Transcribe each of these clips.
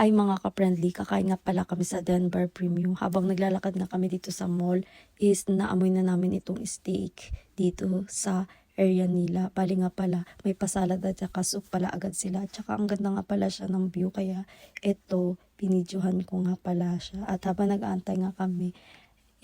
Hi mga ka-friendly, kakain nga pala kami sa Denver Premium. Habang naglalakad na kami dito sa mall, is naamoy na namin itong steak dito sa area nila. Bali nga pala, may pasalad at saka soup pala agad sila. Tsaka ang ganda nga pala siya ng view, kaya ito, binidyohan ko nga pala siya. At habang nag-aantay nga kami,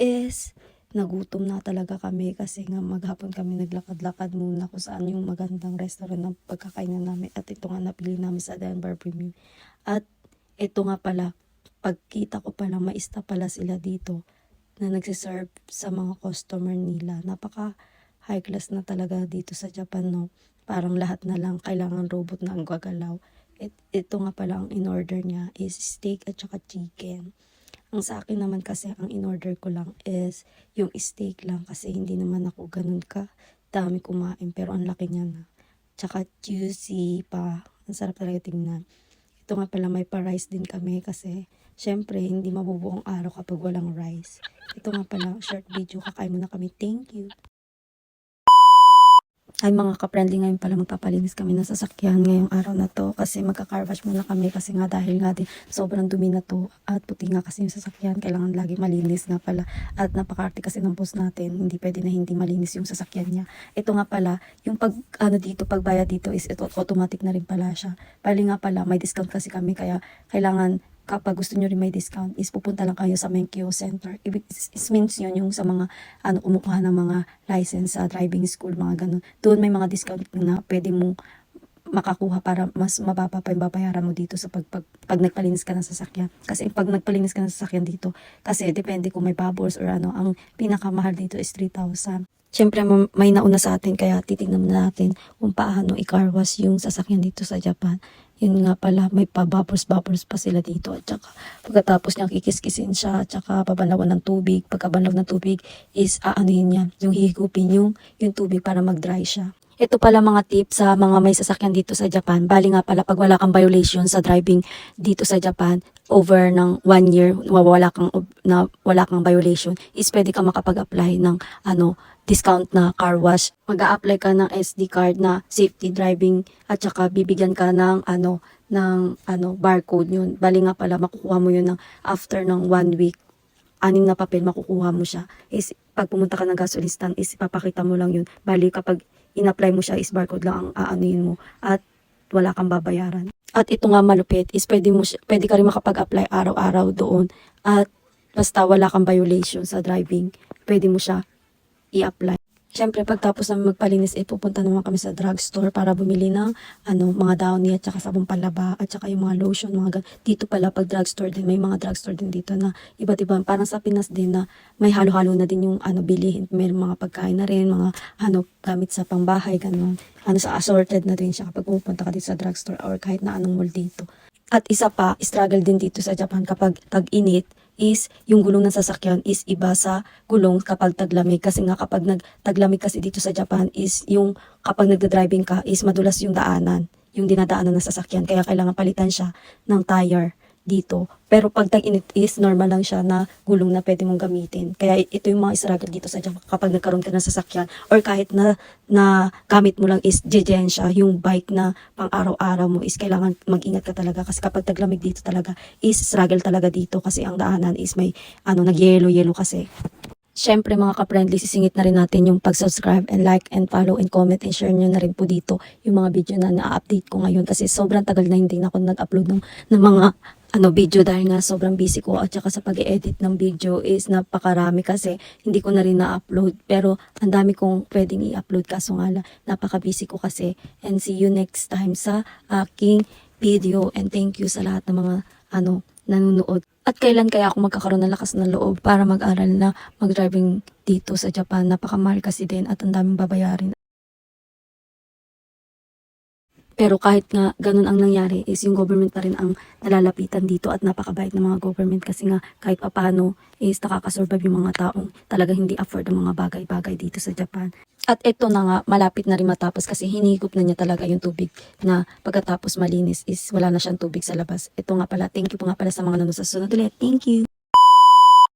is nagutom na talaga kami kasi nga maghapon kami naglakad-lakad muna kung saan yung magandang restaurant ng pagkakainan namin at ito nga napili namin sa Denver Premium. At ito nga pala, pagkita ko pala, maista pala sila dito na nagsiserve sa mga customer nila. Napaka high class na talaga dito sa Japan, no? Parang lahat na lang kailangan robot na ang gagalaw. It, ito nga pala ang in-order niya is steak at saka chicken. Ang sa akin naman kasi ang in-order ko lang is yung steak lang kasi hindi naman ako ganun ka dami kumain pero ang laki niya na. Tsaka juicy pa. Ang sarap talaga tingnan. Ito nga pala may pa-rice din kami kasi syempre hindi mabubuong araw kapag walang rice. Ito nga pala short video kakain muna kami. Thank you. Ay mga ka-friendly ngayon pala magpapalinis kami ng sasakyan ngayong araw na to. Kasi magka-carwash muna kami kasi nga dahil nga din sobrang dumi na to at puti nga kasi yung sasakyan. Kailangan lagi malinis nga pala. At napakarte kasi ng boss natin. Hindi pwede na hindi malinis yung sasakyan niya. Ito nga pala yung pag ano dito pagbayad dito is ito automatic na rin pala siya. Bali nga pala may discount kasi kami kaya kailangan kapag gusto nyo rin may discount is pupunta lang kayo sa Menkyo Center. Ibig is, means yun yung sa mga ano kumukuha ng mga license sa driving school, mga ganun. Doon may mga discount na pwede mong makakuha para mas mababa pa yung babayaran mo dito sa pag, pag, pag nagpalinis ka ng sasakyan. Kasi pag nagpalinis ka ng sasakyan dito, kasi depende kung may bubbles or ano, ang pinakamahal dito is 3,000. Siyempre, may nauna sa atin, kaya titignan muna natin kung paano i-car wash yung sasakyan dito sa Japan. Yun nga pala, may pa-bubbles-bubbles pa sila dito. At saka, pagkatapos niyang kikiskisin siya, at saka babalawan ng tubig. Pagkabalaw ng tubig is aanuhin niya, yung hihigupin yung, yung tubig para mag-dry siya. Ito pala mga tips sa mga may sasakyan dito sa Japan. Bali nga pala pag wala kang violation sa driving dito sa Japan over ng one year wala kang na wala kang violation is pwede ka makapag-apply ng ano discount na car wash. Mag-a-apply ka ng SD card na safety driving at saka bibigyan ka ng ano ng ano barcode yun. Bali nga pala makukuha mo yun ng after ng one week anim na papel makukuha mo siya is pag pumunta ka ng gasoline stand is ipapakita mo lang yun bali kapag in-apply mo siya is barcode lang ang aanuhin mo at wala kang babayaran. At ito nga malupit is pwede mo pwede ka rin makapag-apply araw-araw doon. At basta wala kang violation sa driving pwede mo siya i-apply Siyempre, pagtapos namin magpalinis, eh, pupunta naman kami sa drugstore para bumili ng ano, mga downy at saka sabong panlaba at saka yung mga lotion, mga Dito pala, pag drugstore din, may mga drugstore din dito na iba't iba. Parang sa Pinas din na may halo-halo na din yung ano, bilihin. May mga pagkain na rin, mga ano, gamit sa pangbahay, ganun. Ano, sa assorted na din siya kapag pupunta ka dito sa drugstore or kahit na anong mall dito. At isa pa, struggle din dito sa Japan kapag tag-init is yung gulong ng sasakyan is iba sa gulong kapag taglamig. Kasi nga kapag nagtaglamig kasi dito sa Japan is yung kapag nagda-driving ka is madulas yung daanan, yung dinadaanan ng sasakyan. Kaya kailangan palitan siya ng tire dito. Pero pag tag-init is normal lang siya na gulong na pwede mong gamitin. Kaya ito yung mga struggle dito sa kapag nagkaroon ka ng sasakyan or kahit na, na gamit mo lang is jejen siya, yung bike na pang araw-araw mo is kailangan mag-ingat ka talaga kasi kapag taglamig dito talaga is struggle talaga dito kasi ang daanan is may ano nag-yellow-yellow kasi. Siyempre mga ka-friendly, sisingit na rin natin yung pag-subscribe and like and follow and comment and share nyo na rin po dito yung mga video na na-update ko ngayon kasi sobrang tagal na hindi na ako nag-upload ng, ng mga ano video dahil nga sobrang busy ko at saka sa pag-edit ng video is napakarami kasi hindi ko na rin na-upload pero ang dami kong pwedeng i-upload kaso nga lang napaka-busy ko kasi and see you next time sa aking video and thank you sa lahat ng mga ano nanonood. At kailan kaya ako magkakaroon ng lakas ng loob para mag-aral na mag-driving dito sa Japan. Napakamahal kasi din at ang daming babayarin. Pero kahit nga ganun ang nangyari is yung government pa rin ang nalalapitan dito at napakabait ng mga government kasi nga kahit papano is nakakasurvive yung mga taong talaga hindi afford ang mga bagay-bagay dito sa Japan. At ito na nga, malapit na rin matapos kasi hinigop na niya talaga yung tubig na pagkatapos malinis is wala na siyang tubig sa labas. Ito nga pala, thank you po nga pala sa mga nanonood sa sunod ulit. Thank you!